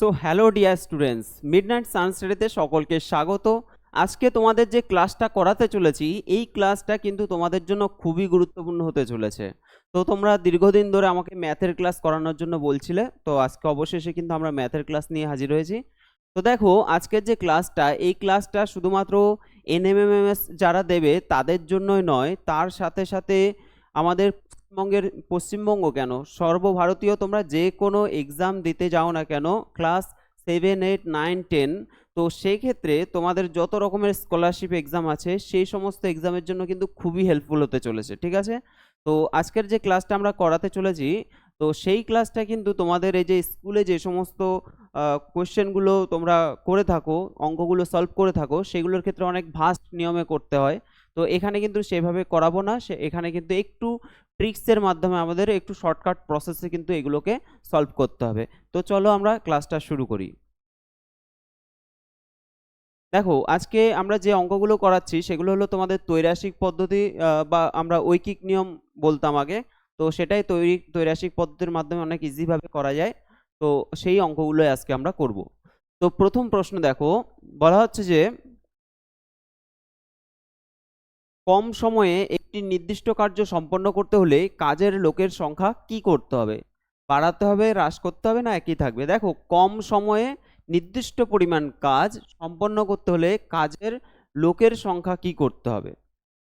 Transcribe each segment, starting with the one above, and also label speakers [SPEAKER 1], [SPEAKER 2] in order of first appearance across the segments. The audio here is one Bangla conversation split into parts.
[SPEAKER 1] So hello dear students mid midnight সানস্টাডিতে সকলকে স্বাগত। আজকে তোমাদের যে ক্লাসটা করাতে চলেছি, এই ক্লাসটা কিন্তু তোমাদের জন্য খুবই গুরুত্বপূর্ণ হতে চলেছে। তো তোমরা দীর্ঘদিন ধরে আমাকে ম্যাথের ক্লাস করানোর জন্য বলছিলে, তো আজকে অবশেষে কিন্তু আমরা ম্যাথের ক্লাস নিয়ে হাজির হয়েছি। তো দেখো, আজকের যে ক্লাসটা এই ক্লাসটা শুধুমাত্র এনএমএমএস যারা দেবে, তাদের জন্যই নয়, তার সাথে সাথে আমাদের পশ্চিমবঙ্গের, পশ্চিমবঙ্গ কেন? সর্বভারতীয় তোমরা যে কোনো এক্সাম দিতে যাও না কেন class seven eight nine ten তো সেই ক্ষেত্রে তোমাদের যত রকমের স্কলারশিপ এক্সাম আছে, সেই সমস্ত এক্সামের জন্য কিন্তু খুবই হেল্পফুল হতে চলেছে, ঠিক আছে? তো আজকের যে ক্লাসটা আমরা করাতে চলেছি, তো সেই ক্লাসটা কিন্তু তোমাদের এই যে স্কুলে যে সমস্ত কোয়েশ্চেনগুলো তোমরা করে থাকো, অঙ্কগুলো সলভ করে থাকো, সেগুলোর ক্ষেত্রে অনেক ভাস্ট নিয়মে করতে হয়। তো এখানে কিন্তু সেভাবে করাবো না। সে, এখানে কিন্তু একটু ট্রিক্সের মাধ্যমে আমাদের একটু শর্টকাট প্রসেসে কিন্তু এগুলোকে সলভ করতে হবে। তো চলো আমরা ক্লাসটা শুরু করি। দেখো, আজকে আমরা যে অঙ্কগুলো করাচ্ছি, সেগুলো হলো তোমাদের তৈরাসিক পদ্ধতি বা আমরা ঐকিক নিয়ম বলতাম আগে। তো সেটাই তৈরি তৈরাসিক পদ্ধতির মাধ্যমে অনেক ইজিভাবে করা যায়। তো সেই অঙ্কগুলোই আজকে আমরা করব। তো প্রথম প্রশ্ন দেখো, বলা হচ্ছে যে কম সময়ে একটি নির্দিষ্ট কার্য সম্পন্ন করতে হলে কাজের লোকের সংখ্যা কি করতে হবে? বাড়াতে হবে, হ্রাস করতে হবে না একই থাকবে? দেখো, কম সময়ে নির্দিষ্ট পরিমাণ কাজ সম্পন্ন করতে হলে কাজের লোকের সংখ্যা কি করতে হবে?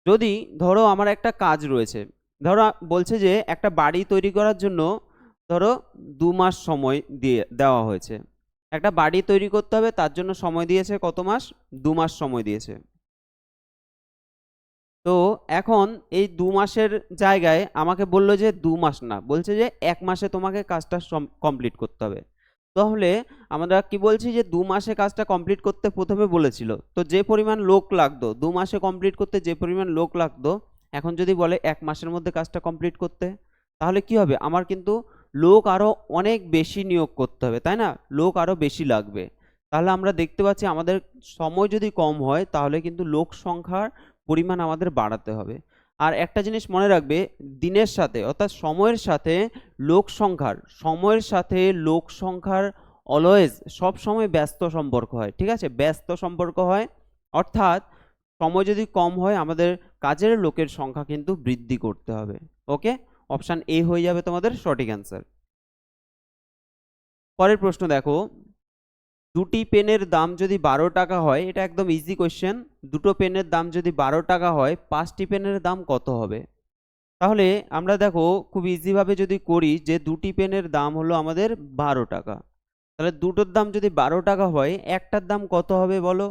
[SPEAKER 1] যদি ধরো আমার একটা কাজ রয়েছে, ধরো বলছে যে একটা বাড়ি তৈরি করার জন্য ধরো দু মাস সময় দিয়ে, দেওয়া হয়েছে। একটা বাড়ি তৈরি করতে হবে, তার জন্য সময় দিয়েছে কত মাস? দু মাস সময় দিয়েছে। তো এখন এই দু মাসের জায়গায় আমাকে বলল যে দু মাস না, বলছে যে এক মাসে তোমাকে কাজটা কমপ্লিট করতে হবে। তাহলে আমরা কি বলছি যে দু মাসে কাজটা কমপ্লিট করতে প্রথমে বলেছিল। তো যে পরিমাণ লোক লাগতো, দু মাসে কমপ্লিট করতে যে পরিমাণ লোক লাগতো, এখন যদি বলে এক মাসের মধ্যে কাজটা কমপ্লিট করতে, তাহলে কি হবে? আমার কিন্তু লোক আরও অনেক বেশি নিয়োগ করতে হবে, তাই না? লোক আরও বেশি লাগবে। তাহলে আমরা দেখতে পাচ্ছি আমাদের সময় যদি কম হয়, তাহলে কিন্তু লোক সংখ্যার পরিমাণ আমাদের বাড়াতে হবে। আর একটা জিনিস মনে রাখবে, দিনের সাথে, অর্থাৎ সময়ের সাথে লোক সংখ্যার, সময়ের সাথে লোক সংখ্যার অলওয়েজ সব সময় ব্যস্ত সম্পর্ক হয়, ঠিক আছে? ব্যস্ত সম্পর্ক হয়, অর্থাৎ সময় যদি কম হয়, আমাদের কাজের লোকের সংখ্যা কিন্তু বৃদ্ধি করতে হবে। ওকে? অপশান এ হয়ে যাবে তোমাদের সঠিক অ্যান্সার পরের প্রশ্ন দেখো দুটি পেনের দাম যদি বারো টাকা হয়, এটা একদম ইজি কোয়েশ্চেন দুটো পেনের দাম যদি বারো টাকা হয়, পাঁচটি পেনের দাম কত হবে? তাহলে আমরা দেখো, খুব ইজিভাবে যদি করি যে দুটি পেনের দাম হলো আমাদের বারো টাকা। তাহলে দুটোর দাম যদি বারো টাকা হয়, একটার দাম কত হবে বলো?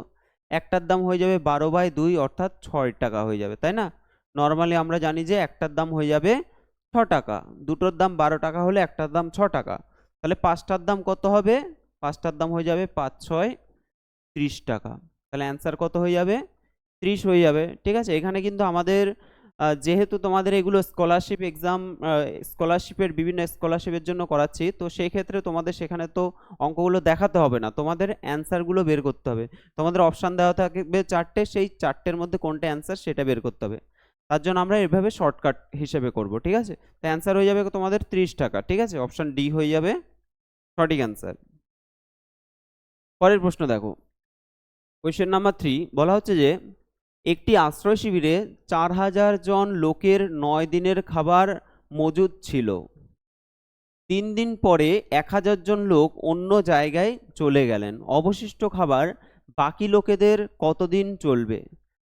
[SPEAKER 1] একটার দাম হয়ে যাবে বারো বাই দুই, অর্থাৎ ছয় টাকা হয়ে যাবে, তাই না? নর্মালি আমরা জানি যে একটার দাম হয়ে যাবে ছ টাকা। দুটোর দাম বারো টাকা হলে একটার দাম ছ টাকা। তাহলে পাঁচটার দাম কত হবে? পাঁচটার দাম হয়ে যাবে পাঁচ, ছয়, ত্রিশ টাকা। তাহলে অ্যান্সার কত হয়ে যাবে? ত্রিশ হয়ে যাবে, ঠিক আছে? এখানে কিন্তু আমাদের যেহেতু তোমাদের এগুলো স্কলারশিপ এক্সাম স্কলারশিপের বিভিন্ন স্কলারশিপের জন্য করাচ্ছি, তো সেই ক্ষেত্রে তোমাদের সেখানে তো অঙ্কগুলো দেখাতে হবে না। তোমাদের অ্যান্সারগুলো বের করতে হবে। তোমাদের অপশান দেওয়া থাকবে চারটে, সেই চারটের মধ্যে কোনটা অ্যান্সার সেটা বের করতে হবে। তার জন্য আমরা এভাবে শর্টকাট হিসেবে করব, ঠিক আছে? তো অ্যান্সার হয়ে যাবে তোমাদের ত্রিশ টাকা, ঠিক আছে? অপশান ডি হয়ে যাবে সঠিক অ্যান্সার পরের প্রশ্ন দেখো। কোয়েশ্চেন নাম্বার থ্রি বলা হচ্ছে যে, একটি আশ্রয় শিবিরে চার হাজার জন লোকের নয় দিনের খাবার মজুদ ছিল। তিন দিন পরে এক হাজার জন লোক অন্য জায়গায় চলে গেলেন। অবশিষ্ট খাবার বাকি লোকেদের কতদিন চলবে?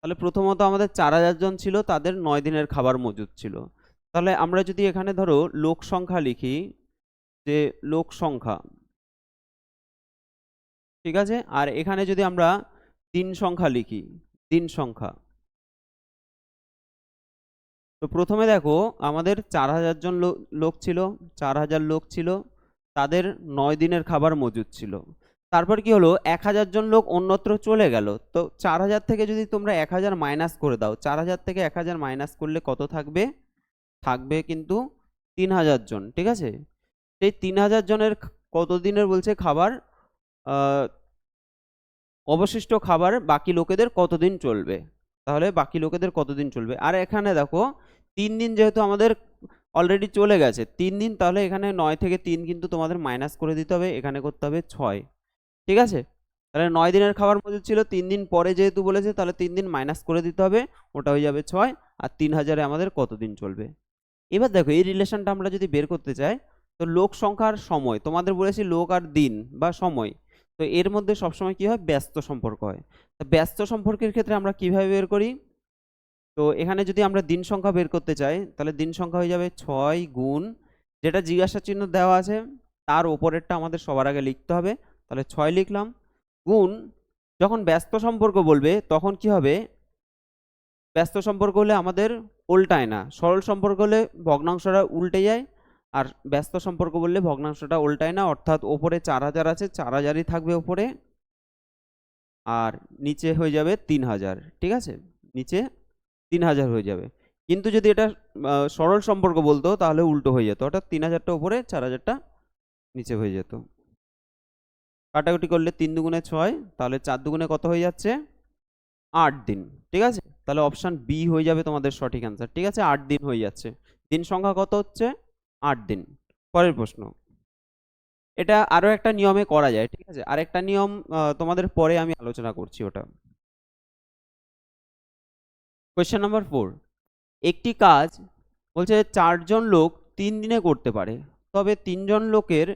[SPEAKER 1] তাহলে প্রথমত আমাদের চার হাজার জন ছিল, তাদের নয় দিনের খাবার মজুদ ছিল। তাহলে আমরা যদি এখানে ধরো লোক সংখ্যা লিখি, যে লোক সংখ্যা ঠিক আছে? আর এখানে যদি আমরা দিন সংখ্যা লিখি দিন সংখ্যা। তো প্রথমে দেখো, আমাদের চার হাজার জন লোক ছিল, চার হাজার লোক ছিল, তাদের নয় দিনের খাবার মজুদ ছিল। তারপর কি হলো, এক হাজার জন লোক অন্যত্র চলে গেল। তো চার হাজার থেকে যদি তোমরা এক হাজার মাইনাস করে দাও, চার হাজার থেকে এক হাজার মাইনাস করলে কত থাকবে? থাকবে কিন্তু তিন হাজার জন, ঠিক আছে? সেই তিন হাজার জনের কত দিনের বলছে খাবার? অবশিষ্ট খাবার বাকি লোকেদের কতদিন চলবে? তাহলে বাকি লোকেদের কতদিন চলবে? আর এখানে দেখো, তিন দিন যেহেতু আমাদের অলরেডি চলে গেছে, তিন দিন তাহলে এখানে নয় থেকে তিন কিন্তু তোমাদের মাইনাস করে দিতে হবে, এখানে করতে হবে ছয়। ঠিক আছে? তাহলে নয় দিনের খাবার মজুদ ছিল, তিন দিন পরে যেহেতু বলেছে, তাহলে তিন দিন মাইনাস করে দিতে হবে, ওটা হয়ে যাবে ছয়, আর তিন হাজারে আমাদের কতদিন চলবে? এবার দেখো, এই রিলেশনটা আমরা যদি বের করতে চাই, তো লোক সংখ্যার সময়, তোমাদের বলেছি লোক আর দিন বা সময় তো এর মধ্যে সবসময় কি হয়? ব্যস্ত সম্পর্ক হয়। তো ব্যস্ত সম্পর্কের ক্ষেত্রে আমরা কীভাবে বের করি? তো এখানে যদি আমরা দিন সংখ্যা বের করতে চাই, তাহলে দিন সংখ্যা হয়ে যাবে ছয় গুণ, যেটা জিজ্ঞাসা চিহ্ন দেওয়া আছে, তার ওপরেরটা আমাদের সবার আগে লিখতে হবে। তাহলে ছয় লিখলাম। গুণ, যখন ব্যস্ত সম্পর্ক বলবে, তখন কি হবে? ব্যস্ত সম্পর্ক হলে আমাদের উল্টায় না। সরল সম্পর্ক হলে ভগ্নাংশটা উল্টে যায়। আর ব্যস্ত সম্পর্ক বললে ভগ্নাংশটা উল্টায় না, অর্থাৎ ওপরে চার হাজার আছে, চার হাজারই থাকবে ওপরে। আর নিচে হয়ে যাবে তিন হাজার, ঠিক আছে? নিচে তিন হাজার হয়ে যাবে। কিন্তু যদি এটা সরল সম্পর্ক বলতো, তাহলে উল্টো হয়ে যেত। অর্থাৎ তিন হাজারটা ওপরে, চার হাজারটা নিচে হয়ে যেত। কাটাকুটি করলে তিন দুগুণে ছয়, তাহলে চার দুগুণে কত হয়ে যাচ্ছে? আট দিন, ঠিক আছে? তাহলে অপশান বি হয়ে যাবে তোমাদের সঠিক অ্যান্সার, ঠিক আছে? আট দিন হয়ে যাচ্ছে। দিন সংখ্যা কত হচ্ছে? আট দিন। পরের প্রশ্ন। এটা আরও একটা নিয়মে করা যায়, ঠিক আছে? আরেকটা নিয়ম তোমাদের পরে আমি আলোচনা করছি ওটা। কোয়েশ্চেন নাম্বার ফোর একটি কাজ বলছে চারজন লোক তিন দিনে করতে পারে, তবে তিনজন লোকের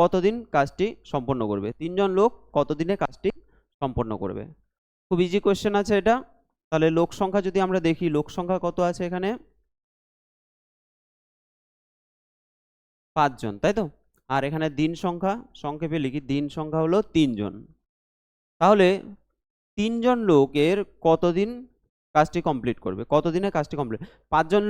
[SPEAKER 1] কতদিন কাজটি সম্পন্ন করবে? তিনজন লোক কতদিনে কাজটি সম্পন্ন করবে? খুব ইজি কোয়েশ্চেন আছে এটা। তাহলে লোক সংখ্যা যদি আমরা দেখি, লোক সংখ্যা কত আছে এখানে? পাঁচজন তাই তো? আর এখানে দিন সংখ্যা, সংক্ষেপে লিখি, দিন সংখ্যা হলো তিনজন তাহলে তিনজন লোকের কতদিন কাজটি কমপ্লিট করবে? কতদিনে কাজটি কমপ্লিট পাঁচজন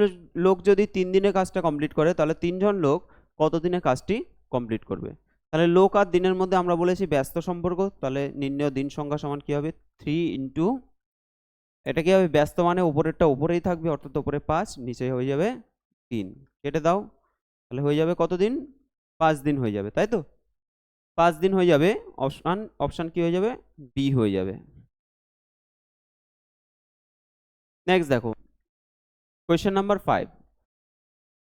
[SPEAKER 1] লোক যদি তিন দিনে কাজটা কমপ্লিট করে, তাহলে তিনজন লোক কতদিনে কাজটি কমপ্লিট করবে? তাহলে লোক আর দিনের মধ্যে আমরা বলেছি ব্যস্ত সম্পর্ক, তাহলে নির্ণয় দিন সংখ্যা সমান কি হবে? থ্রি ইন্টু, এটা কি হবে? ব্যস্ত মানে উপরেরটা উপরেই থাকবে, অর্থাৎ উপরে পাঁচ নিচে হয়ে যাবে তিন। কেটে দাও। তাহলে হয়ে যাবে কতদিন? পাঁচ দিন হয়ে যাবে, তাই তো? পাঁচ দিন হয়ে যাবে অপশান অপশান কি হয়ে যাবে? বি হয়ে যাবে। নেক্সট দেখো। কোয়েশ্চেন নাম্বার ফাইভ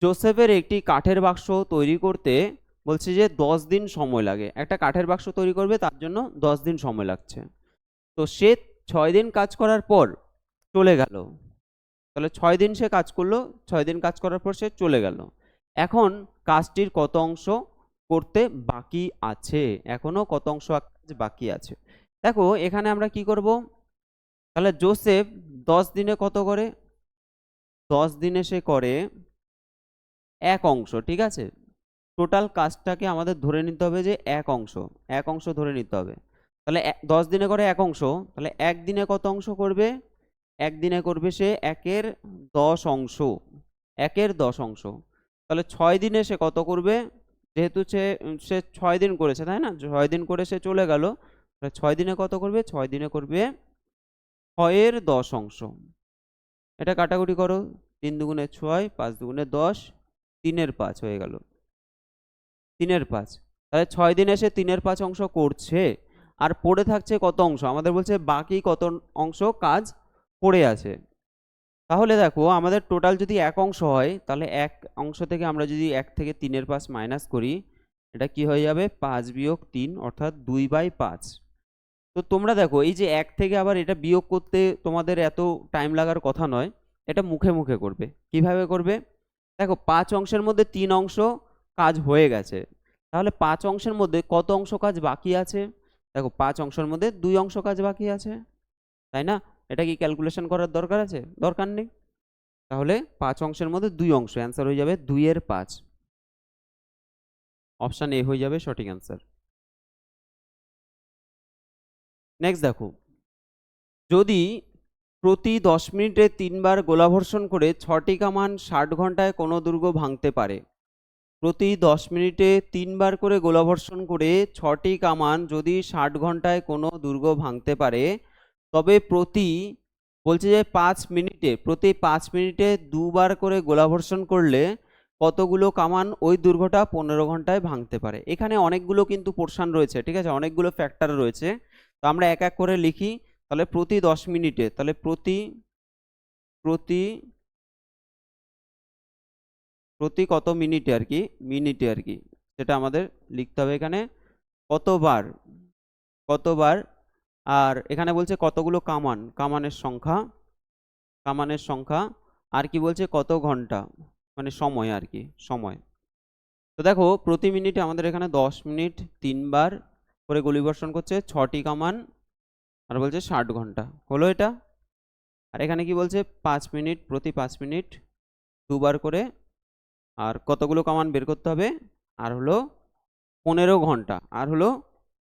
[SPEAKER 1] জোসেফের একটি কাঠের বাক্স তৈরি করতে বলছে যে দশ দিন সময় লাগে। একটা কাঠের বাক্স তৈরি করবে, তার জন্য দশ দিন সময় লাগছে। তো সে ছয় দিন কাজ করার পর চলে গেল। তাহলে ছয় দিন সে কাজ করল, ছয় দিন কাজ করার পর সে চলে গেল। এখন কাজটির কত অংশ করতে বাকি আছে? এখনও কত অংশ কাজ বাকি আছে? দেখো, এখানে আমরা কি করব? তাহলে জোসেফ দশ দিনে কত করে? দশ দিনে সে করে এক অংশ, ঠিক আছে? টোটাল কাজটাকে আমাদের ধরে নিতে হবে যে এক অংশ এক অংশ ধরে নিতে হবে। তাহলে দশ দিনে করে এক অংশ, তাহলে একদিনে কত অংশ করবে? একদিনে করবে সে একের দশ অংশ, একের দশ অংশ। তাহলে ছয় দিনে সে কত করবে? যেহেতু সে সে ছয় দিন করেছে, তাই না? ছয় দিন করে সে চলে গেল, তাহলে ছয় দিনে কত করবে? ছয় দিনে করবে ছয়ের দশ অংশ। এটা কাটাকুটি করো। তিন দুগুণে ছয়, পাঁচ দুগুণে দশ, তিনের পাঁচ হয়ে গেল। তিনের পাঁচ। তাহলে ছয় দিনে সে তিনের পাঁচ অংশ করছে, আর পড়ে থাকছে কত অংশ? আমাদের বলছে বাকি কত অংশ কাজ পড়ে আছে। তাহলে দেখো, আমাদের টোটাল যদি এক অংশ হয়, তাহলে এক অংশ থেকে আমরা যদি এক থেকে তিনের পাঁচ মাইনাস করি, এটা কি হয়ে যাবে? পাঁচ বিয়োগ তিন, অর্থাৎ দুই বাই পাঁচ। তো তোমরা দেখো, এই যে এক থেকে আবার এটা বিয়োগ করতে তোমাদের এত টাইম লাগার কথা নয়, এটা মুখে মুখে করবে। কীভাবে করবে? দেখো, পাঁচ অংশের মধ্যে তিন অংশ কাজ হয়ে গেছে। তাহলে পাঁচ অংশের মধ্যে কত অংশ কাজ বাকি আছে? দেখো, পাঁচ অংশের মধ্যে দুই অংশ কাজ বাকি আছে, তাই না? এটা কি ক্যালকুলেশন করার দরকার আছে? দরকার নেই? তাহলে পাঁচ অংশের মধ্যে দুই অংশ অ্যান্সার হয়ে যাবে দুইয়ের পাঁচ। অপশান এ হয়ে যাবে সঠিক অ্যান্সার নেক্সট দেখো। যদি প্রতি দশ মিনিটে তিনবার গোলাবর্ষণ করে ছটি কামান ষাট ঘন্টায় কোনো দুর্গ ভাঙতে পারে, প্রতি দশ মিনিটে তিনবার করে গোলাবর্ষণ করে ছটি কামান যদি ষাট ঘন্টায় কোনো দুর্গ ভাঙতে পারে তবে প্রতি বলছে যে পাঁচ মিনিটে, প্রতি পাঁচ মিনিটে দুবার করে গোলাবর্ষণ করলে কতগুলো কামান ওই দুর্ঘটা পনেরো ঘন্টায় ভাঙতে পারে। এখানে অনেকগুলো কিন্তু পোর্শন রয়েছে, ঠিক আছে? অনেকগুলো ফ্যাক্টর রয়েছে। তো আমরা এক এক করে লিখি, তাহলে প্রতি দশ মিনিটে, তাহলে প্রতি প্রতি প্রতি কত মিনিটে আর কি? মিনিটে আর কি। সেটা আমাদের লিখতে হবে এখানে। কতবার? কতবার আর এখানে বলছে কতগুলো কামান? কামানের সংখ্যা কামানের সংখ্যা, আর কি বলছে কত ঘণ্টা? মানে সময় আর কি, সময়। তো দেখো, প্রতি মিনিটে আমাদের এখানে দশ মিনিট তিনবার করে গুলিবর্ষণ করছে ছটি কামান, আর বলছে ষাট ঘণ্টা। হলো এটা? আর এখানে কি বলছে? পাঁচ মিনিট, প্রতি পাঁচ মিনিট দুবার করে, আর কতগুলো কামান বের করতে হবে? আর হলো পনেরো ঘণ্টা, আর হলো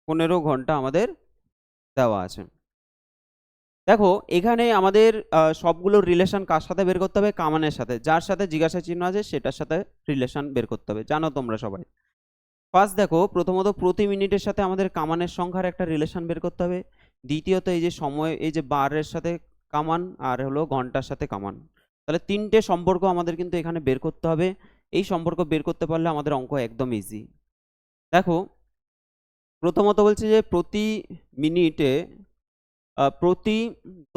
[SPEAKER 1] পনেরো ঘণ্টা আমাদের দেওয়া আছে। দেখো, এখানে আমাদের সবগুলো রিলেশন কার সাথে বের করতে হবে? কামানের সাথে। যার সাথে জিজ্ঞাসা চিহ্ন আছে, সেটার সাথে রিলেশন বের করতে হবে। জানো তোমরা সবাই। ফার্স্ট দেখো, প্রথমত প্রতি মিনিটের সাথে আমাদের কামানের সংখ্যার একটা রিলেশন বের করতে হবে। দ্বিতীয়ত, এই যে সময়, এই যে বারের সাথে কামান, আর হলো ঘণ্টার সাথে কামান। তাহলে তিনটে সম্পর্ক আমাদের কিন্তু এখানে বের করতে হবে। এই সম্পর্ক বের করতে পারলে আমাদের অঙ্ক একদম ইজি দেখো প্রথমত বলছে যে প্রতি মিনিটে প্রতি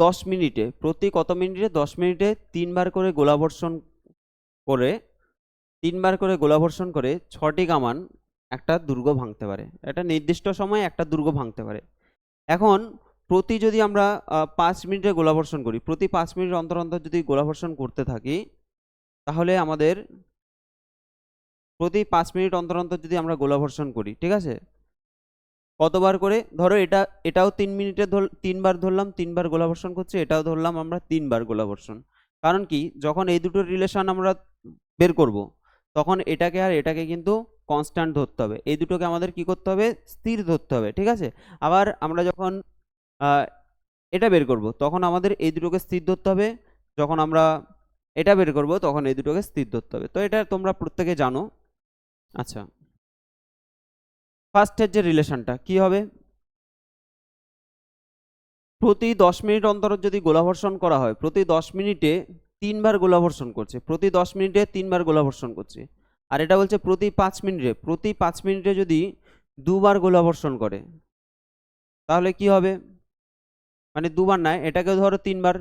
[SPEAKER 1] দশ মিনিটে, প্রতি কত মিনিটে? দশ মিনিটে তিনবার করে গোলাবর্ষণ করে, তিনবার করে গোলাবর্ষণ করে ছটি কামান একটা দুর্গ ভাঙতে পারে। একটা নির্দিষ্ট সময়ে একটা দুর্গ ভাঙতে পারে। এখন প্রতি যদি আমরা পাঁচ মিনিটে গোলাবর্ষণ করি, প্রতি পাঁচ মিনিট অন্তর অন্তর যদি গোলাবর্ষণ করতে থাকি, তাহলে আমাদের প্রতি পাঁচ মিনিট অন্তর অন্তর যদি আমরা গোলাবর্ষণ করি, ঠিক আছে? কতবার করে? ধরো এটা, এটাও তিন মিনিটে ধর, তিনবার ধরলাম, তিনবার গোলাবর্ষণ করছে, এটাও ধরলাম আমরা তিনবার গোলাবর্ষণ কারণ কি? যখন এই দুটোর রিলেশন আমরা বের করব, তখন এটাকে আর এটাকে কিন্তু কনস্ট্যান্ট ধরতে হবে। এই দুটোকে আমাদের কি করতে হবে? স্থির ধরতে হবে, ঠিক আছে? আবার আমরা যখন এটা বের করব, তখন আমাদের এই দুটোকে স্থির ধরতে হবে। যখন আমরা এটা বের করব, তখন এই দুটোকে স্থির ধরতে হবে। তো এটা তোমরা প্রত্যেকে জানো। আচ্ছা। ফার্স্টের যে রিলেশনটা কি হবে? প্রতি দশ মিনিট অন্তর যদি গোলাবর্ষণ করা হয়, প্রতি দশ মিনিটে তিনবার গোলাবর্ষণ করছে, প্রতি দশ মিনিটে তিনবার গোলাবর্ষণ করছে। আর এটা বলছে প্রতি পাঁচ মিনিটে, প্রতি পাঁচ মিনিটে যদি দুবার গোলাবর্ষণ করে, তাহলে কি হবে? মানে দুবার নয়, এটাকেও ধরো তিনবার,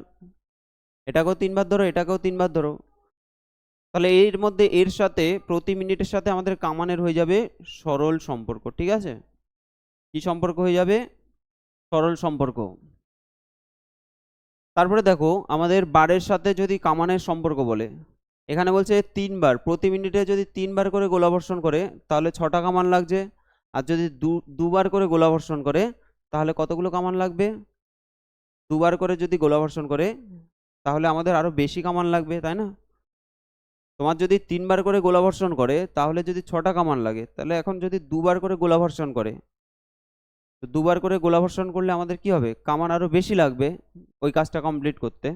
[SPEAKER 1] এটাকেও তিনবার ধরো, এটাকেও তিনবার ধরো। তাহলে এর মধ্যে এর সাথে প্রতি মিনিটের সাথে আমাদের কামানের হয়ে যাবে সরল সম্পর্ক, ঠিক আছে? কি সম্পর্ক হয়ে যাবে? সরল সম্পর্ক। তারপরে দেখো, আমাদের বারের সাথে যদি কামানের সম্পর্ক বলে, এখানে বলছে তিনবার, প্রতি মিনিটে যদি তিনবার করে গোলাবর্ষণ করে, তাহলে ছটা কামান লাগছে। আর যদি দু, দুবার করে গোলাবর্ষণ করে, তাহলে কতগুলো কামান লাগবে? দুবার করে যদি গোলাবর্ষণ করে, তাহলে আমাদের আরও বেশি কামান লাগবে, তাই না? তোমার যদি তিনবার করে গোলাবর্ষণ করে, তাহলে যদি ছটা কামান লাগে, তাহলে এখন যদি দুবার করে গোলাবর্ষণ করে, তো দুবার করে গোলাবর্ষণ করলে আমাদের কি হবে? কামান আরও বেশি লাগবে ওই কাজটা কমপ্লিট করতে।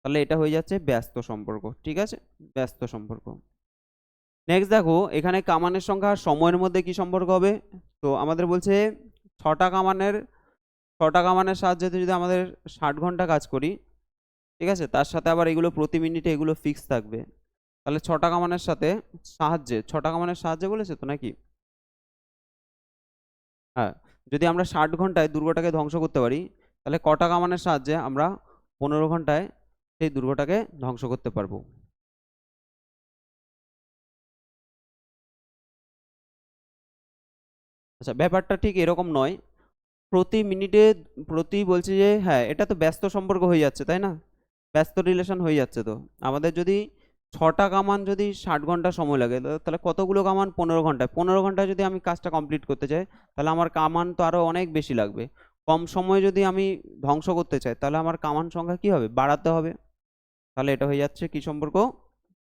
[SPEAKER 1] তাহলে এটা হয়ে যাচ্ছে ব্যস্ত সম্পর্ক, ঠিক আছে? ব্যস্ত সম্পর্ক। নেক্সট দেখো, এখানে কামানের সংখ্যা সময়ের মধ্যে কি সম্পর্ক হবে? তো আমাদের বলছে ছটা কামানের ছটা কামানের সাহায্যে যদি আমাদের ষাট ঘণ্টা কাজ করি, ঠিক আছে? তার সাথে আবার এগুলো প্রতি মিনিটে এগুলো ফিক্স থাকবে। তাহলে ছটা কামানের সাথে সাহায্যে, ছটা কামানের সাহায্যে বলেছে তো নাকি? হ্যাঁ যদি আমরা ষাট ঘন্টায় দুর্গটাকে ধ্বংস করতে পারি, তাহলে কটা কামানের সাহায্যে আমরা পনেরো ঘন্টায় সেই দুর্গটাকে ধ্বংস করতে পারব? আচ্ছা ব্যাপারটা ঠিক এরকম নয়। প্রতি মিনিটে, প্রতি বলছি যে হ্যাঁ এটা তো ব্যস্ত সম্পর্ক হয়ে যাচ্ছে, তাই না? ব্যস্ত রিলেশন হয়ে যাচ্ছে তো। আমাদের যদি ছটা কামান যদি ষাট ঘণ্টা সময় লাগে তাহলে কতগুলো কামান? পনেরো ঘন্টায় পনেরো ঘন্টায় যদি আমি কাজটা কমপ্লিট করতে চাই, তাহলে আমার কামান তো আরও অনেক বেশি লাগবে। কম সময়ে যদি আমি ধ্বংস করতে চাই, তাহলে আমার কামান সংখ্যা কি হবে? বাড়াতে হবে। তাহলে এটা হয়ে যাচ্ছে কি সম্পর্ক?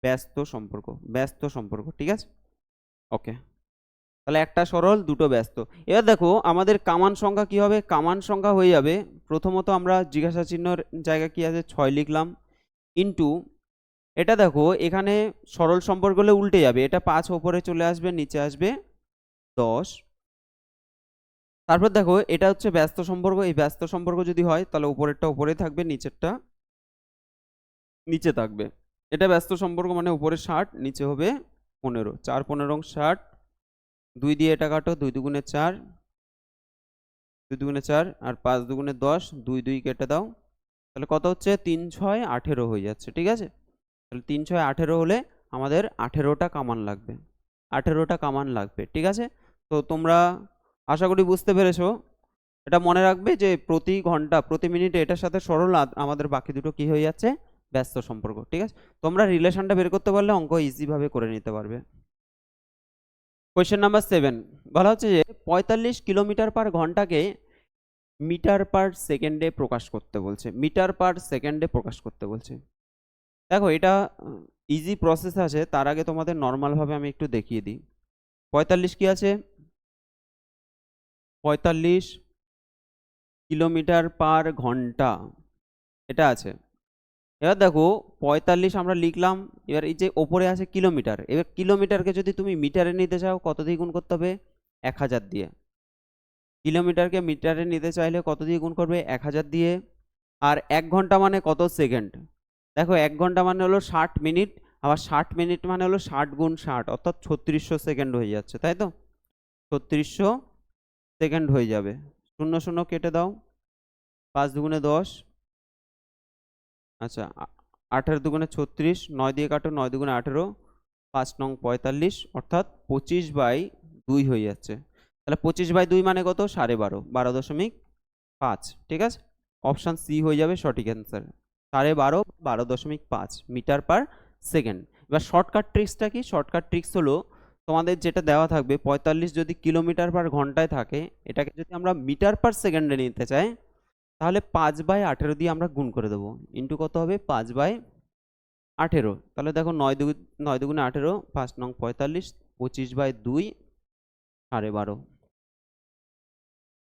[SPEAKER 1] ব্যস্ত সম্পর্ক ব্যস্ত সম্পর্ক, ঠিক আছে? ওকে। তাহলে একটা সরল, দুটো ব্যস্ত। এবার দেখো, আমাদের কামান সংখ্যা কি হবে? কামান সংখ্যা হয়ে যাবে। প্রথমত আমরা জিজ্ঞাসা চিহ্নর জায়গা কি আছে? ছয় লিখলাম। ইন্টু এটা দেখো, এখানে সরল সম্পর্ক হলে উল্টে যাবে। এটা পাঁচ ওপরে চলে আসবে, নিচে আসবে দশ। তারপর দেখো, এটা হচ্ছে ব্যস্ত সম্পর্ক। এই ব্যস্ত সম্পর্ক যদি হয়, তাহলে উপরেরটা উপরে থাকবে, নিচেরটা নিচে থাকবে। এটা ব্যস্ত সম্পর্ক মানে উপরে ষাট, নিচে হবে পনেরো। চার পনেরো ষাট, দুই দিয়ে এটা কাটো, দুই দুগুণে চার, দুই দুগুণে চার, আর পাঁচ দুগুণে দশ, দুই দুই কেটে দাও। তাহলে কত হচ্ছে? তিন ছয় আঠেরো হয়ে যাচ্ছে, ঠিক আছে? তাহলে তিন ছয় আঠেরো হলে আমাদের আঠেরোটা কামান লাগবে। আঠেরোটা কামান লাগবে, ঠিক আছে? তো তোমরা আশা করি বুঝতে পেরেছ। এটা মনে রাখবে যে প্রতি ঘণ্টা, প্রতি মিনিটে এটার সাথে সরল আমাদের বাকি দুটো কি হয়ে যাচ্ছে? ব্যস্ত সম্পর্ক, ঠিক আছে? তোমরা রিলেশনটা বের করতে পারলে অঙ্ক ইজিভাবে করে নিতে পারবে। কোয়েশ্চেন নাম্বার সেভেন বলা হচ্ছে যে পঁয়তাল্লিশ কিলোমিটার পার ঘন্টাকে মিটার পার সেকেন্ডে প্রকাশ করতে বলছে, মিটার পার সেকেন্ডে প্রকাশ করতে বলছে। দেখো, এটা ইজি প্রসেস আছে। তার আগে তোমাদের নর্মালভাবে আমি একটু দেখিয়ে দিই। পঁয়তাল্লিশ কি আছে? পঁয়তাল্লিশ কিলোমিটার পার ঘণ্টা। এটা আছে। এবার দেখো, পঁয়তাল্লিশ আমরা লিখলাম, এবার এই যে ওপরে আছে কিলোমিটার, এবার কিলোমিটারকে যদি তুমি মিটারে নিতে চাও, কত দিয়ে গুণ করতে হবে? এক হাজার দিয়ে। কিলোমিটারকে মিটারে নিতে চাইলে কত দিয়ে গুণ করবে? এক হাজার দিয়ে। আর এক ঘণ্টা মানে কত সেকেন্ড? দেখো, এক ঘণ্টা মানে হলো ষাট মিনিট, আবার ষাট মিনিট মানে হলো ষাট গুণ ষাট, অর্থাৎ ছত্রিশশো সেকেন্ড হয়ে যাচ্ছে, তাই তো? ছত্রিশশো সেকেন্ড হয়ে যাবে। শূন্য শূন্য কেটে দাও, পাঁচ দুগুণে দশ আচ্ছা আঠেরো দুগুণে ছত্রিশ, নয় দিয়ে কাটো, নয় দুগুণে আঠেরো, পাঁচ নং পঁয়তাল্লিশ, অর্থাৎ পঁচিশ বাই দুই হয়ে যাচ্ছে। তাহলে পঁচিশ বাই দুই মানে কত? সাড়ে বারো বারো দশমিক পাঁচ, ঠিক আছে? অপশান সি হয়ে যাবে সঠিক অ্যান্সার। সাড়ে বারো বারো দশমিক পাঁচ মিটার পার সেকেন্ড। এবার শর্টকাট ট্রিক্সটা কি? শর্টকাট ট্রিক্স হলো তোমাদের যেটা দেওয়া থাকবে, পঁয়তাল্লিশ যদি কিলোমিটার পার ঘন্টায় থাকে, এটাকে যদি আমরা মিটার পার সেকেন্ডে নিতে চাই, তাহলে পাঁচ বাই আঠেরো দিয়ে আমরা গুণ করে দেবো। ইন্টু কত হবে? পাঁচ বাই আঠেরো। তাহলে দেখো নয় দুগুণ নয় দুগুণে আঠেরো, পাঁচ নং পঁয়তাল্লিশ, পঁচিশ বাই দুই, সাড়ে বারো।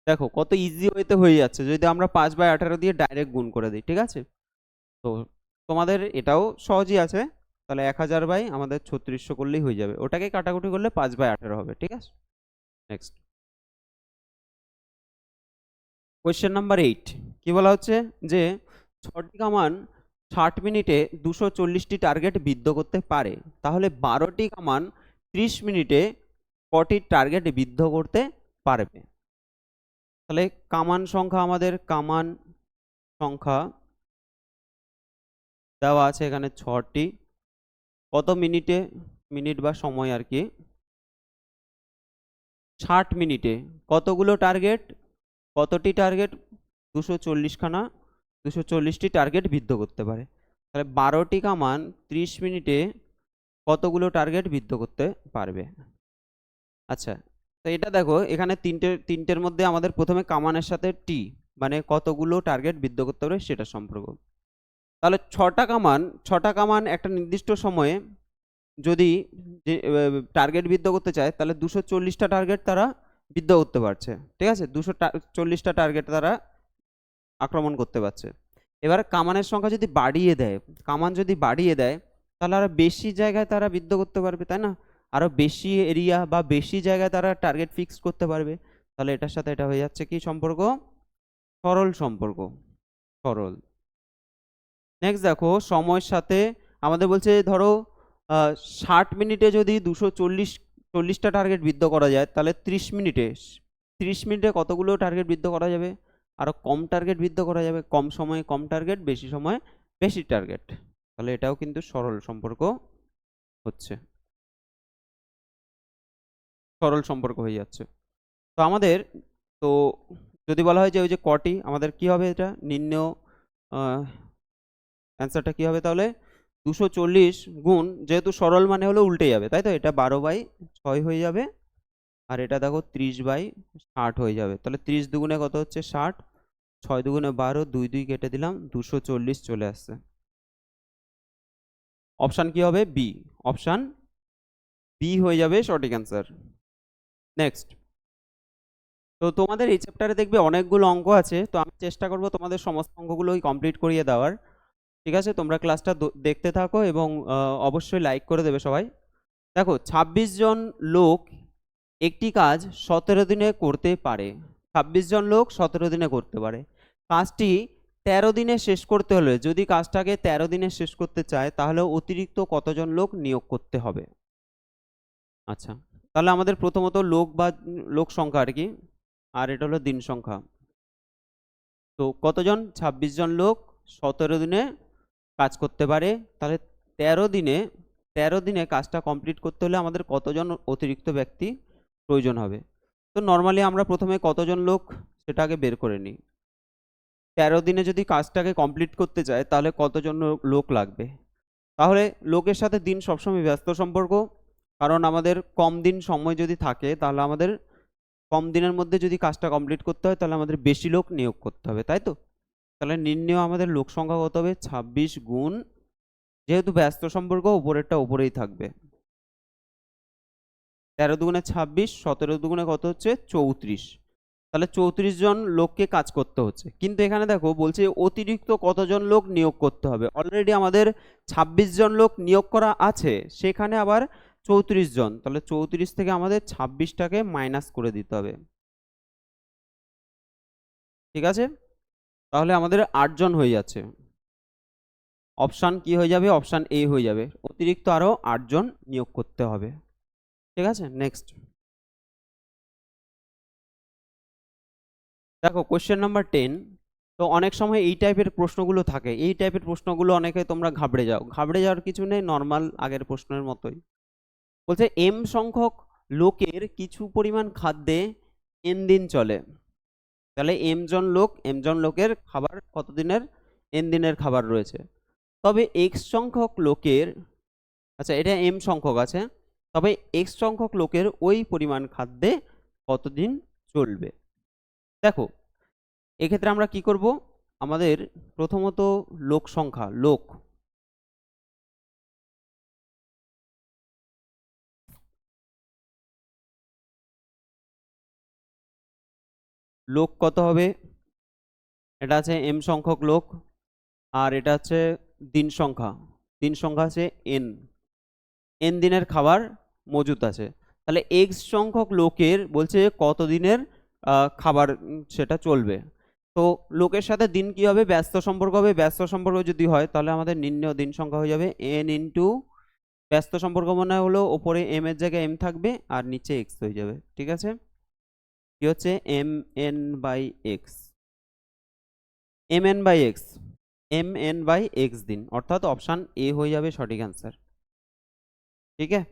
[SPEAKER 1] দেখো কত ইজি ওয়েতে হয়ে যাচ্ছে। যদি আমরা পাঁচ বাই আঠেরো দিয়ে ডাইরেক্ট গুণ করে দিই, ঠিক আছে? তো তোমাদের এটাও সহজই আছে। তাহলে এক হাজার বাই আমাদের ছত্রিশশো করলেই হয়ে যাবে। ওটাকে কাটাকুটি করলে পাঁচ বাই আঠেরো হবে, ঠিক আছে? নেক্সট কোয়েশ্চেন নাম্বার এইট কি বলা হচ্ছে? যে ছটি কামান ষাট মিনিটে দুশো চল্লিশটি টার্গেট বিদ্ধ করতে পারে। তাহলে বারোটি কামান ত্রিশ মিনিটে কটি টার্গেট বিদ্ধ করতে পারবে? তাহলে কামান সংখ্যা আমাদের, কামান সংখ্যা দেওয়া আছে এখানে ছটি। কত মিনিটে? মিনিট বা সময় আর কি? ষাট মিনিটে। কতগুলো টার্গেট? কতটি টার্গেট? দুশো চল্লিশখানা। দুশো চল্লিশটি টার্গেট বিদ্ধ করতে পারে। তাহলে বারোটি কামান ত্রিশ মিনিটে কতগুলো টার্গেট বিদ্ধ করতে পারবে? আচ্ছা তো এটা দেখো, এখানে তিনটে, তিনটের মধ্যে আমাদের প্রথমে কামানের সাথে টি মানে কতগুলো টার্গেট বিদ্ধ করতে পারবে সেটা সম্পর্ক। তাহলে ছটা কামান ছটা কামান একটা নির্দিষ্ট সময়ে যদি টার্গেট বিদ্ধ করতে চায়, তাহলে দুশো চল্লিশটা টার্গেট তারা বিদ্ধ করতে পারছে। ঠিক আছে? দুশো চল্লিশটা টার্গেট তারা আক্রমণ করতে পারছে। এবার কামানের সংখ্যা যদি বাড়িয়ে দেয়, কামান যদি বাড়িয়ে দেয়, তাহলে আরও বেশি জায়গায় তারা বিদ্ধ করতে পারবে, তাই না? আরও বেশি এরিয়া বা বেশি জায়গায় তারা টার্গেট ফিক্স করতে পারবে। তাহলে এটার সাথে এটা হয়ে যাচ্ছে কি সম্পর্ক? সরল সম্পর্ক। সরল। নেক্সট দেখো, সময়ের সাথে আমাদের বলছে, ধরো ষাট মিনিটে যদি দুশো চল্লিশ, চল্লিশটা টার্গেট বিদ্ধ করা যায়, তাহলে ত্রিশ মিনিটে ত্রিশ মিনিটে কতগুলো টার্গেট বিদ্ধ করা যাবে? আরও কম টার্গেট বৃদ্ধ করা যাবে, কম সময়ে কম টার্গেট বেশি সময়ে বেশি টার্গেট তাহলে এটাও কিন্তু সরল সম্পর্ক হচ্ছে। সরল সম্পর্ক হয়ে যাচ্ছে। তো আমাদের, তো যদি বলা হয় যে ওই যে কটি, আমাদের কি হবে এটা? নিম্ন অ্যান্সারটা কি হবে তাহলে? দুশো চল্লিশ গুণ, যেহেতু সরল মানে হলো উল্টে যাবে, তাই তো? এটা বারো বাই ছয় হয়ে যাবে, আর এটা দেখো ত্রিশ বাই ষাট হয়ে যাবে। তাহলে ত্রিশ দুগুণে কত হচ্ছে? ষাট। ছয় দুগুণে বারো, দুই দুই কেটে দিলাম, দুশো চল্লিশ চলে আসছে। অপশান কি হবে? বি অপশান বি হয়ে যাবে সঠিক অ্যান্সার নেক্সট তো তোমাদের এই চ্যাপ্টারে দেখবে অনেকগুলো অঙ্ক আছে, তো আমি চেষ্টা করব তোমাদের সমস্ত অঙ্কগুলোই কমপ্লিট করিয়ে দেওয়ার। ঠিক আছে? তোমরা ক্লাসটা দেখতে থাকো এবং অবশ্যই লাইক করে দেবে সবাই। দেখো ২৬ জন লোক একটি কাজ সতেরো দিনে করতে পারে। ২৬ জন লোক সতেরো দিনে করতে পারে। কাজটি তেরো দিনে শেষ করতে হলে, যদি কাজটাকে তেরো দিনে শেষ করতে চায়, তাহলে অতিরিক্ত কতজন লোক নিয়োগ করতে হবে? আচ্ছা তাহলে আমাদের প্রথমত লোক বা লোক সংখ্যা আর কি, আর এটা হলো দিন সংখ্যা। তো কতজন? ২৬ জন লোক সতেরো দিনে কাজ করতে পারে, তাহলে তেরো দিনে তেরো দিনে কাজটা কমপ্লিট করতে হলে আমাদের কতজন অতিরিক্ত ব্যক্তি প্রয়োজন হবে? তো নর্মালি আমরা প্রথমে কতজন লোক সেটা আগে বের করে নিই। তেরো দিনে যদি কাজটাকে কমপ্লিট করতে চায় তাহলে কতজন লোক লাগবে? তাহলে লোকের সাথে দিন সবসময় ব্যস্ত সম্পর্ক, কারণ আমাদের কম দিন সময় যদি থাকে, তাহলে আমাদের কম দিনের মধ্যে যদি কাজটা কমপ্লিট করতে হয়, তাহলে আমাদের বেশি লোক নিয়োগ করতে হবে, তাই তো? তাহলে নির্ণয় আমাদের লোক সংখ্যা কত হবে? ছাব্বিশ গুণ, যেহেতু ব্যস্ত সম্পর্ক, উপরেরটা উপরেই থাকবে। তেরো দুগুণে ছাব্বিশ, সতেরো দুগুণে কত হচ্ছে? চৌত্রিশ। তাহলে চৌত্রিশ জন লোককে কাজ করতে হচ্ছে। কিন্তু এখানে দেখো, বলছে অতিরিক্ত কতজন লোক নিয়োগ করতে হবে? অলরেডি আমাদের ছাব্বিশ জন লোক নিয়োগ করা আছে, সেখানে আবার চৌত্রিশ জন। তাহলে চৌত্রিশ থেকে আমাদের ছাব্বিশটাকে মাইনাস করে দিতে হবে। ঠিক আছে? তাহলে আমাদের আটজন হয়ে যাচ্ছে। অপশান কি হয়ে যাবে? অপশান এ হয়ে যাবে। অতিরিক্ত আরও আটজন নিয়োগ করতে হবে। ঠিক আছে? নেক্সট দেখো কোশ্চেন নাম্বার টেন তো অনেক সময় এই টাইপের প্রশ্নগুলো থাকে। এই টাইপের প্রশ্নগুলো অনেকে তোমরা ঘাবড়ে যাও। ঘাবড়ে যাওয়ার কিছু নেই নর্মাল আগের প্রশ্নের মতোই। বলছে এম সংখ্যক লোকের কিছু পরিমাণ খাদ্যে এন দিন চলে। তাহলে এম জন লোক এম জন লোকের খাবার কত দিনের এন দিনের খাবার রয়েছে। তবে এক্স সংখ্যক লোকের আচ্ছা এটা এম সংখ্যক আছে, তবে এক্স সংখ্যক লোকের ওই পরিমাণ খাদ্যে কতদিন চলবে? দেখো, এক্ষেত্রে আমরা কি করব? আমাদের প্রথমত লোক সংখ্যা, লোক। লোক কত হবে? এটা আছে এম সংখ্যক লোক, আর এটা হচ্ছে দিন সংখ্যা। দিন সংখ্যা আছে এন এন দিনের খাবার মজুত আছে। তাহলে এক্স সংখ্যক লোকের বলছে কত দিনের খাবার সেটা চলবে। তো লোকের সাথে দিন কি হবে? ব্যস্ত সম্পর্ক হবে। ব্যস্ত সম্পর্ক যদি হয়, তাহলে আমাদের নির্ণয় দিন সংখ্যা হয়ে যাবে এন ইন্টু ব্যস্ত সম্পর্ক মনে হলো ওপরে এম এর জায়গায় এম থাকবে, আর নিচে এক্স হয়ে যাবে। ঠিক আছে? কি হচ্ছে? M N by X M N by X M N by X দিন। অর্থাৎ অপশান এ হয়ে যাবে সঠিক অ্যান্সার ঠিক আছে?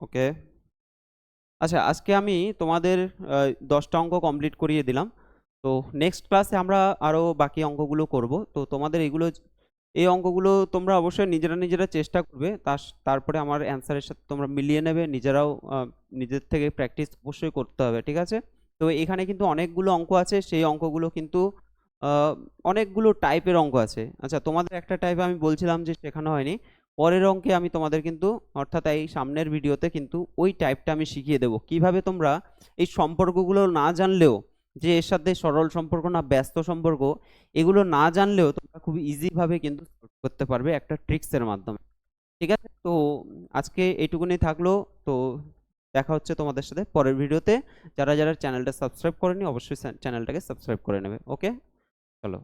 [SPEAKER 1] ওকে আচ্ছা আজকে আমি তোমাদের দশটা অঙ্ক কমপ্লিট করিয়ে দিলাম। তো নেক্সট ক্লাসে আমরা আরও বাকি অঙ্কগুলো করব। তো তোমাদের এগুলো এই অঙ্কগুলো তোমরা অবশ্যই নিজেরা নিজেরা চেষ্টা করবে। তার তারপরে আমার অ্যান্সারের সাথে তোমরা মিলিয়ে নেবে। নিজেরাও নিজের থেকে প্র্যাকটিস অবশ্যই করতে হবে, ঠিক আছে? তো এখানে কিন্তু অনেকগুলো অঙ্ক আছে। সেই অঙ্কগুলো কিন্তু অনেকগুলো টাইপের অঙ্ক আছে। আচ্ছা তোমাদের একটা টাইপ আমি বলছিলাম যে শেখানো হয়নি। পরের অঙ্কে আমি তোমাদের কিন্তু, অর্থাৎ এই সামনের ভিডিওতে কিন্তু ওই টাইপটা আমি শিখিয়ে দেবো। কীভাবে তোমরা এই সম্পর্কগুলো না জানলেও যে এর সাথে সরল সম্পর্ক না ব্যস্ত সম্পর্ক, এগুলো না জানলেও তোমরা খুব ইজিভাবে কিন্তু করতে পারবে একটা ট্রিক্সের মাধ্যমে। ঠিক আছে? তো আজকে এইটুকুনি থাকল। তো দেখা হচ্ছে তোমাদের সাথে পরের ভিডিওতে। যারা যারা চ্যানেলটা সাবস্ক্রাইব করেনি, অবশ্যই চ্যানেলটাকে সাবস্ক্রাইব করে নেবে। ওকে চলো।